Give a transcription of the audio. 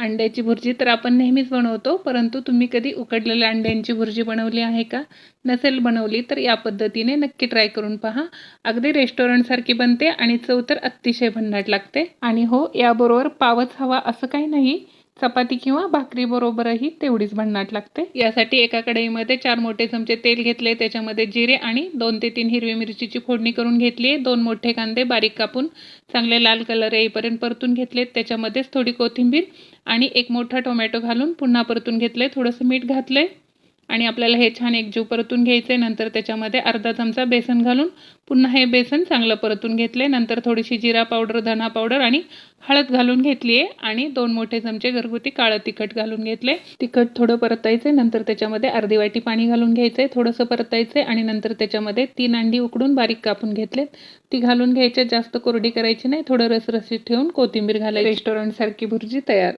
अंड्याची भुर्जी तर आपण नेहमीच बनवतो परंतु तुम्ही कधी उकडलेल्या अंड्यांची भुर्जी बनवली आहे का? नसेल बनवली तर या पद्धतीने नक्की ट्राय करून पहा. अगदी रेस्टॉरंटसारखी बनते आणि चव तर अतिशय भन्नाट लागते. आणि हो याबरोबर पावच हवा असं काही नाही. चपाती किंवा भाकरीबरोबरही तेवढीच भन्नाट लागते. यासाठी एका कढईमध्ये चार मोठे चमचे तेल घेतले त्याच्यामध्ये जिरे आणि दोन ते तीन हिरवी मिरचीची फोडणी करून घेतली आहे. दोन मोठे कांदे बारीक कापून चांगले लाल कलर येईपर्यंत परतून घेतले त्याच्यामध्येच थोडी कोथिंबीर आणि एक मोठा टोमॅटो घालून पुन्हा परतून घेतले थोडंसं मीठ घातलं आणि आपल्याला हे छान एकजीव परतून घ्यायचे नंतर त्याच्यामध्ये अर्धा चमचा बेसन घालून पुन्हा हे बेसन चांगलं परतून घेतले नंतर थोडीशी जिरा पावडर धना पावडर आणि हळद घालून घेतली आहे. आणि दोन मोठे चमचे घरगुती काळं तिखट घालून घेतले तिखट थोडं परतायचे नंतर त्याच्यामध्ये अर्धी वाटी पाणी घालून घ्यायचे थोडंसं परतायचे आणि नंतर त्याच्यामध्ये तीन अंडी उकडून बारीक कापून घेतलेत. ती घालून घ्यायचे जास्त कोरडी करायची नाही. थोडं रसरशीत ठेवून कोथिंबीर घालायची. रेस्टॉरंटसारखी भुर्जी तयार.